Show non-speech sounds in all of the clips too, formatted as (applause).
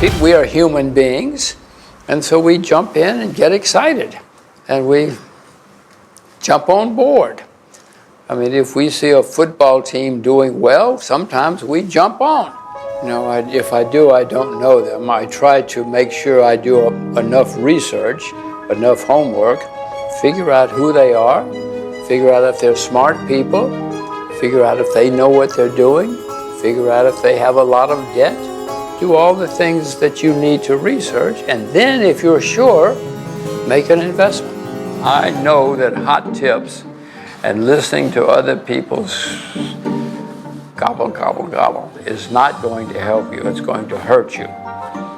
We are human beings, and so we jump in and get excited, and we jump on board. I mean, if we see a football team doing well, sometimes we jump on. You know, I, if I do, I don't know them. I try to make sure I do enough research, enough homework, figure out who they are, figure out if they're smart people, figure out if they know what they're doing, figure out if they have a lot of debt. Do all the things that you need to research, and then, if you're sure, make an investment. I know that hot tips and listening to other people's gobble, gobble, gobble is not going to help you. It's going to hurt you.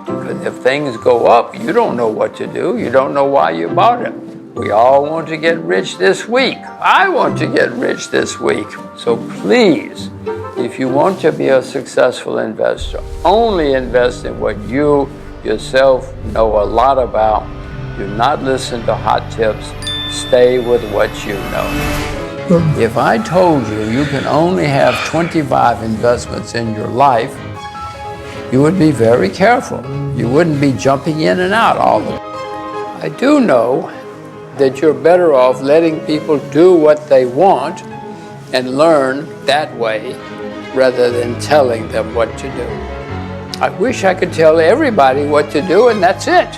Because if things go up, you don't know what to do. You don't know why you bought it. We all want to get rich this week. I want to get rich this week. So please, if you want to be a successful investor, only invest in what you yourself know a lot about. Do not listen to hot tips. Stay with what you know. If I told you you can only have 25 investments in your life, you would be very careful. You wouldn't be jumping in and out all the time. I do know that you're better off letting people do what they want and learn that way rather than telling them what to do. I wish I could tell everybody what to do and that's it.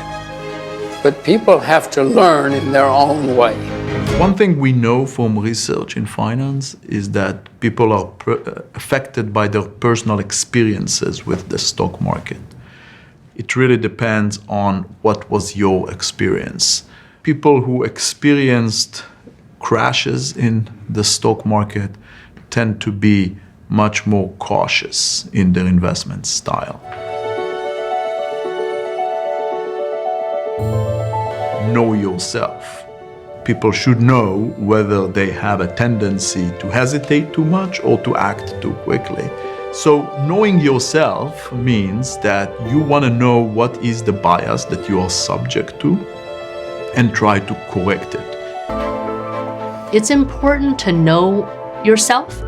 But people have to learn in their own way. One thing we know from research in finance is that people are uh, affected by their personal experiences with the stock market. It really depends on what was your experience. People who experienced crashes in the stock market tend to be much more cautious in their investment style. Know yourself people should know whether they have a tendency to hesitate too much or to act too quickly. So, knowing yourself means that you want to know what is the bias that you are subject to and try to correct it. It's important to know yourself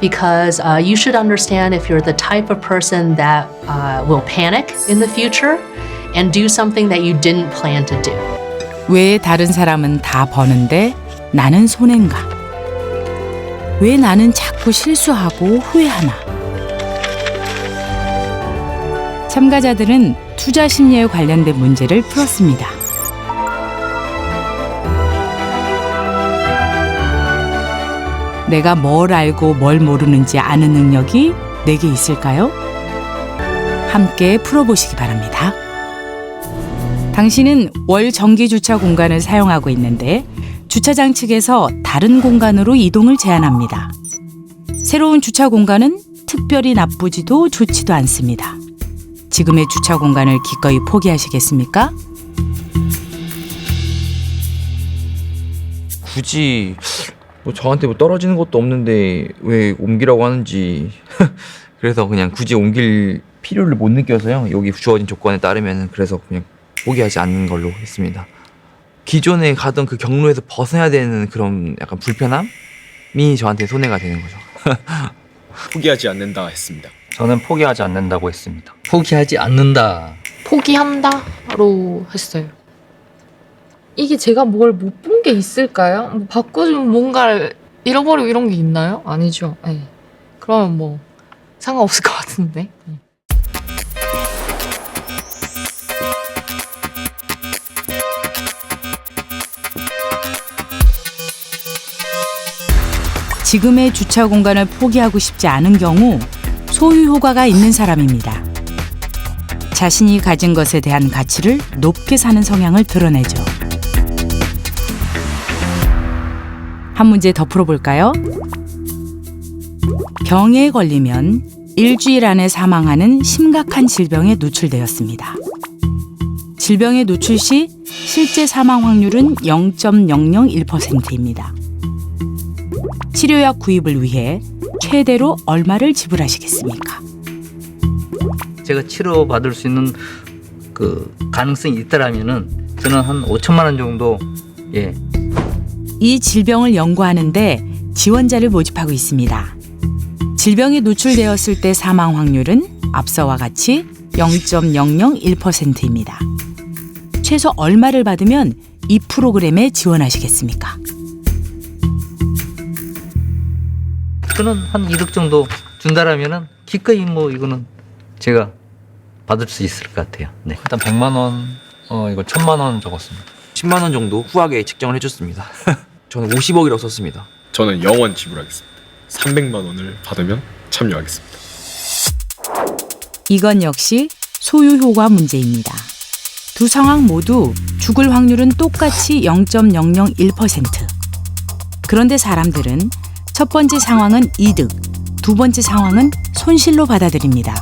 because uh, you should understand if you're the type of person that uh, will panic in the future and do something that you didn't plan to do. 왜 다른 사람은 다 버는데 나는 손해인가? 왜 나는 자꾸 실수하고 후회하나? 참가자들은 투자 심리에 관련된 문제를 풀었습니다. 내가 뭘 알고 뭘 모르는지 아는 능력이 내게 있을까요? 함께 풀어보시기 바랍니다. 당신은 월 정기 주차 공간을 사용하고 있는데 주차장 측에서 다른 공간으로 이동을 제한합니다. 새로운 주차 공간은 특별히 나쁘지도 좋지도 않습니다. 지금의 주차 공간을 기꺼이 포기하시겠습니까? 굳이 뭐 저한테 뭐 떨어지는 것도 없는데 왜 옮기라고 하는지 (laughs) 그래서 그냥 굳이 옮길 필요를 못 느껴서요 여기 주어진 조건에 따르면 그래서 그냥 포기하지 않는 걸로 했습니다 기존에 가던 그 경로에서 벗어나야 되는 그런 약간 불편함이 저한테 손해가 되는 거죠 (laughs) 포기하지 않는다 했습니다. 저는 포기하지 않는다고 했습니다. 포기하지 않는다. 포기한다로 했어요. 이게 제가 뭘 못 본 게 있을까요? 뭐 바꿔주면 뭔가를 잃어버리고 이런 게 있나요? 아니죠. 네. 그러면 뭐 상관없을 (laughs) 것 같은데. 네. 지금의 주차 공간을 포기하고 싶지 않은 경우 소유 효과가 있는 사람입니다. 자신이 가진 것에 대한 가치를 높게 사는 성향을 드러내죠. 한 문제 더 풀어볼까요? 병에 걸리면 일주일 안에 사망하는 심각한 질병에 노출되었습니다. 질병에 노출 시 실제 사망 확률은 0.001%입니다. 치료약 구입을 위해 최대로 얼마를 지불하시겠습니까? 제가 치료 받을 수 있는 그 가능성이 있다라면은 저는 한 5천만 원 정도 예 이 질병을 연구하는데 지원자를 모집하고 있습니다. 질병에 노출되었을 때 사망 확률은 앞서와 같이 0.001%입니다. 최소 얼마를 받으면 이 프로그램에 지원하시겠습니까? 저는 한 2억 정도 준다라면은 기꺼이 뭐 이거는 제가 받을 수 있을 것 같아요. 네. 일단 100만 원, 어 이거 1000만 원 적었습니다. 10만 원 정도 후하게 책정을 해줬습니다. (laughs) 저는 50억이라고 썼습니다. 저는 영원 지불하겠습니다. 300만 원을 받으면 참여하겠습니다. 이건 역시 소유 효과 문제입니다. 두 상황 모두 죽을 확률은 똑같이 0.001%. 그런데 사람들은 첫 번째 상황은 이득, 두 번째 상황은 손실로 받아들입니다.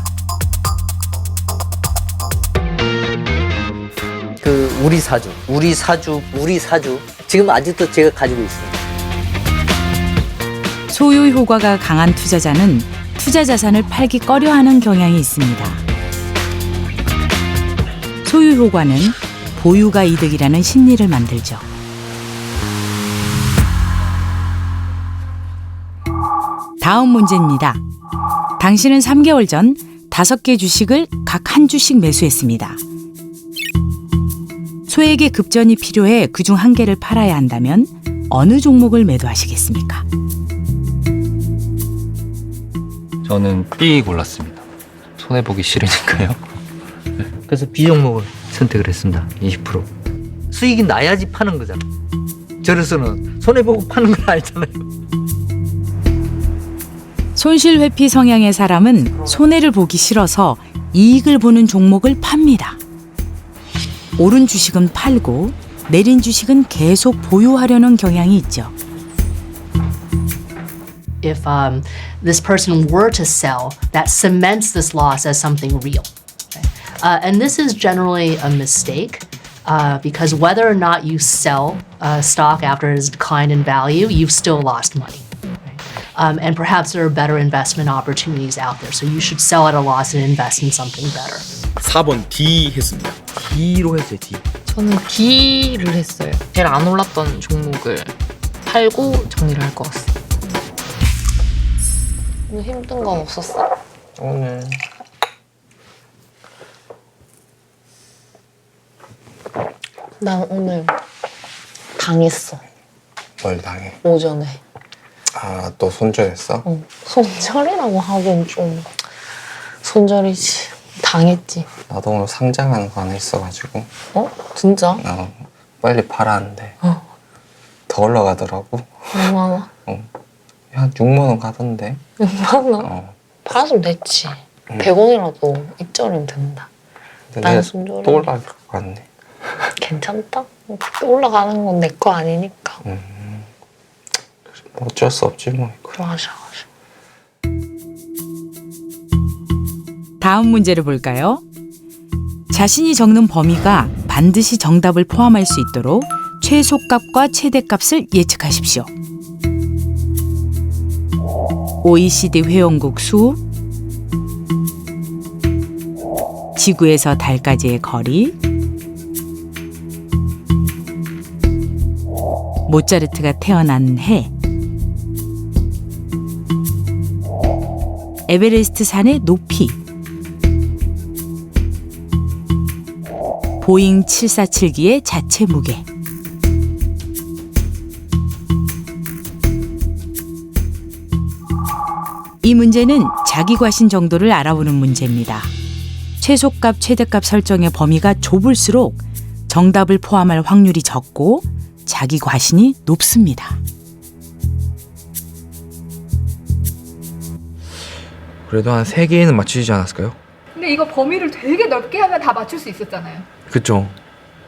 그 우리 사주, 우리 사주, 우리 사주 지금 아직도 제가 가지고 있어요. 소유 효과가 강한 투자자는 투자 자산을 팔기 꺼려하는 경향이 있습니다. 소유 효과는 보유가 이득이라는 심리를 만들죠. 다음 문제입니다. 당신은 3개월 전 5개 주식을 각 한 주씩 매수했습니다. 소액의 급전이 필요해 그중 한 개를 팔아야 한다면 어느 종목을 매도하시겠습니까? 저는 B 골랐습니다. 손해 보기 싫으니까요. (laughs) 그래서 B 종목을 선택을 했습니다. 20%. 수익이 나야지 파는 거잖아. 저로서는 손해 보고 파는 건 알잖아요. 손실 회피 성향의 사람은 손해를 보기 싫어서 이익을 보는 종목을 팝니다. 오른 주식은 팔고 내린 주식은 계속 보유하려는 경향이 있죠. If um, this person were to sell, that cements this loss as something real. okay? Uh, and this is generally a mistake uh, because whether or not you sell a stock after it has declined in value, you've still lost money. right? Um, and perhaps there are better investment opportunities out there. So you should sell at a loss and invest in something better. 4번 D 했습니다. D로 했어요, D. 저는 D를 했어요. 제일 안 올랐던 종목을 팔고 정리를 할 것 같습니다. 오늘 힘든 건 없었어? 오늘 난 오늘 당했어. 뭘 당해? 오전에. 아, 또 손절했어? 어, 손절이라고 하긴 좀 손절이지. 당했지. 나도 오늘 상장하는 거 하나 있어가지고 어? 진짜? 어, 빨리 팔았는데 어. 더 올라가더라고. 얼마나? 한 6만 원 가던데. 6만 원? 어. 팔았으면 됐지. 음. 100원이라도 입절이면 된다. 근데 난 내가 손절을- 또 올라갈 것 같네. 괜찮다? 올라가는 건 내 거 아니니까. 뭐 어쩔 수 없지 뭐. 맞아, 맞아. 다음 문제를 볼까요? 자신이 적는 범위가 반드시 정답을 포함할 수 있도록 최소값과 최대값을 예측하십시오. OECD 회원국 수, 지구에서 달까지의 거리, 모차르트가 태어난 해, 에베레스트 산의 높이, 보잉 747기의 자체 무게. 이 문제는 자기 과신 정도를 알아보는 문제입니다. 최소값, 최대값 설정의 범위가 좁을수록 정답을 포함할 확률이 적고 자기 과신이 높습니다. 그래도 한 3개는 맞추지 않았을까요? 근데 이거 범위를 되게 넓게 하면 다 맞출 수 있었잖아요. 그쵸.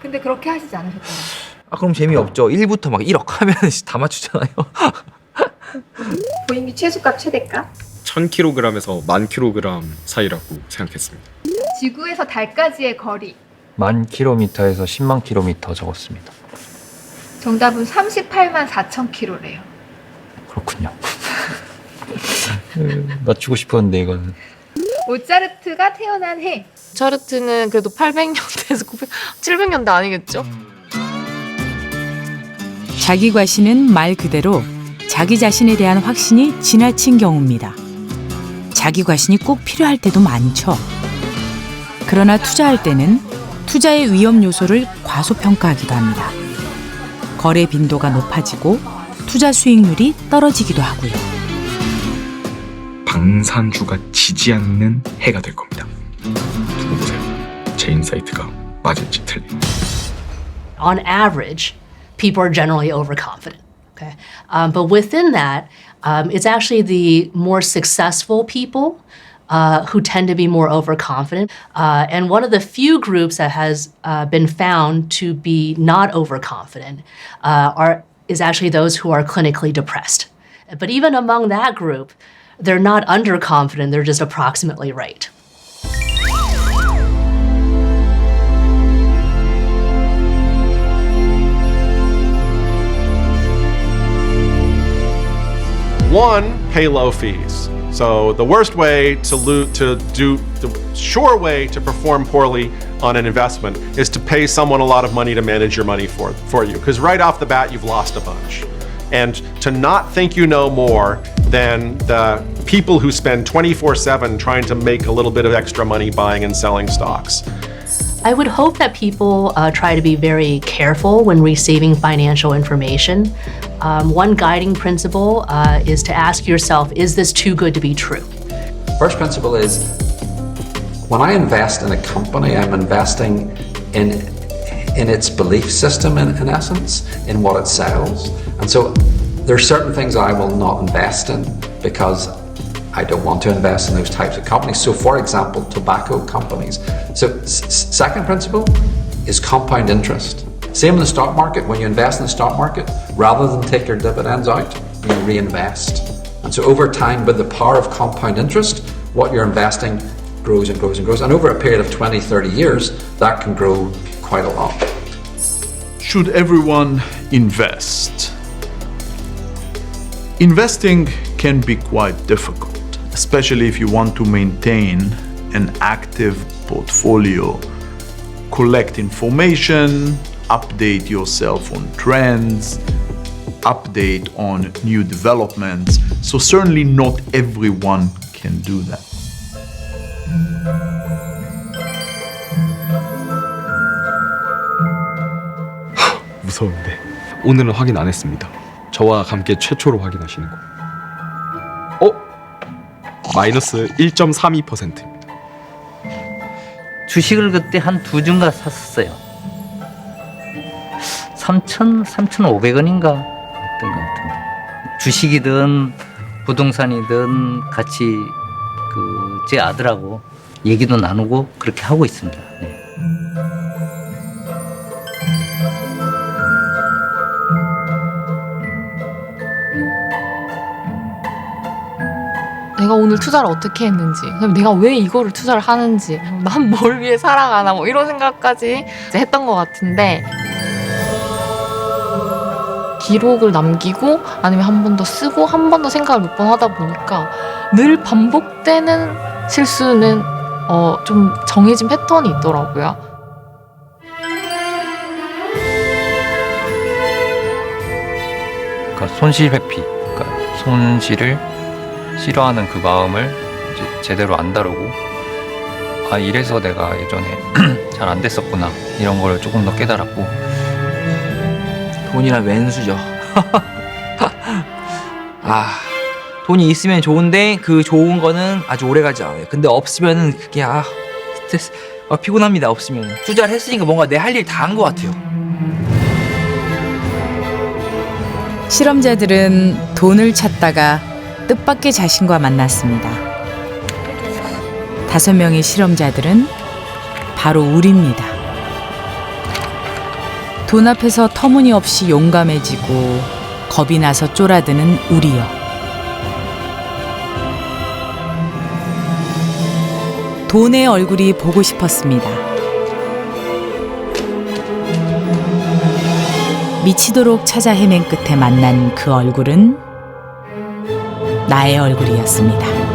근데 그렇게 하시지 않으셨잖아요. 아, 그럼 재미없죠. 1부터 막 1억 하면 (laughs) 다 맞추잖아요. (laughs) 보잉이 최소값 최대값. 1000kg에서 10,000kg 사이라고 생각했습니다. 지구에서 달까지의 거리. 만 킬로미터에서 10만 킬로미터 적었습니다. 정답은 38만 4천 킬로래요. 그렇군요. (laughs) 맞추고 싶었는데 이거는 모차르트가 태어난 해. 차르트는 그래도 800년대에서 900, 700년대 아니겠죠? 자기 과신은 말 그대로 자기 자신에 대한 확신이 지나친 경우입니다. 자기 과신이 꼭 필요할 때도 많죠. 그러나 투자할 때는 투자의 위험 요소를 과소평가하기도 합니다. 거래 빈도가 높아지고 투자 수익률이 떨어지기도 하고요. 방산주가 지지 않는 해가 될 겁니다. 두고 보세요. 제 인사이트가 맞을지 틀릴지. on average, people are generally overconfident. Okay, um, but within that, um, it's actually the more successful people uh, who tend to be more overconfident. Uh, and one of the few groups that has uh, been found to be not overconfident uh, are is actually those who are clinically depressed. But even among that group, they're not underconfident; they're just approximately right. One, pay low fees. So the worst way to lo- to do the sure way to perform poorly on an investment is to pay someone a lot of money to manage your money for for you because right off the bat you've lost a bunch. And to not think you know more than the people who spend 24/7 trying to make a little bit of extra money buying and selling stocks. I would hope that people uh, try to be very careful when receiving financial information. Um, one guiding principle uh, is to ask yourself is this too good to be true? First principle is when I invest in a company, I'm investing in in its belief system in, in essence, in what it sells. And so there's certain things I will not invest in because I don't want to invest in those types of companies. So for example, tobacco companies. So s- second principle is compound interest. Same in the stock market. When you invest in the stock market, rather than take your dividends out, you reinvest. And so over time, with the power of compound interest, what you're investing grows and grows and grows. And over a period of 20, 30 years, that can grow quite a lot. Should everyone invest? Investing can be quite difficult, especially if you want to maintain an active portfolio, collect information, update yourself on trends, update on new developments. So, certainly not everyone can do that. (gasps) 무서운데. 오늘은 확인 안 했습니다. 저와 함께 최초로 확인하시는 거. 어? 마이너스 1.32%입니다. 주식을 그때 한 두 주인가 샀었어요. 3천, 3,500원인가 했던 것 같은데. 주식이든 부동산이든 같이 그 제 아들하고 얘기도 나누고 그렇게 하고 있습니다. 네. 내가 오늘 투자를 어떻게 했는지, 그다음에 내가 왜 이거를 투자를 하는지, 난 뭘 위해 살아가나 뭐 이런 생각까지 이제 했던 것 같은데 기록을 남기고 아니면 한 번 더 쓰고 한 번 더 생각을 몇 번 하다 보니까 늘 반복되는 실수는 어, 좀 정해진 패턴이 있더라고요. 그러니까 손실 회피, 그러니까 손실을 싫어하는 그 마음을 이제 제대로 안 다루고 아 이래서 내가 예전에 (clears throat) 잘 안 됐었구나 이런 걸 조금 더 깨달았고 돈이란 왼수죠. (laughs) 아, 돈이 있으면 좋은데 그 좋은 거는 아주 오래 가지 않아요. 근데 없으면은 그게 아, 스트레스, 아, 피곤합니다. 없으면 투자를 했으니까 뭔가 내 할 일 다 한 것 같아요. 실험자들은 돈을 찾다가 뜻밖의 자신과 만났습니다. 다섯 명의 실험자들은 바로 우리입니다. 돈 앞에서 터무니없이 용감해지고 겁이 나서 쫄아드는 우리요. 돈의 얼굴이 보고 싶었습니다. 미치도록 찾아 헤맨 끝에 만난 그 얼굴은 나의 얼굴이었습니다.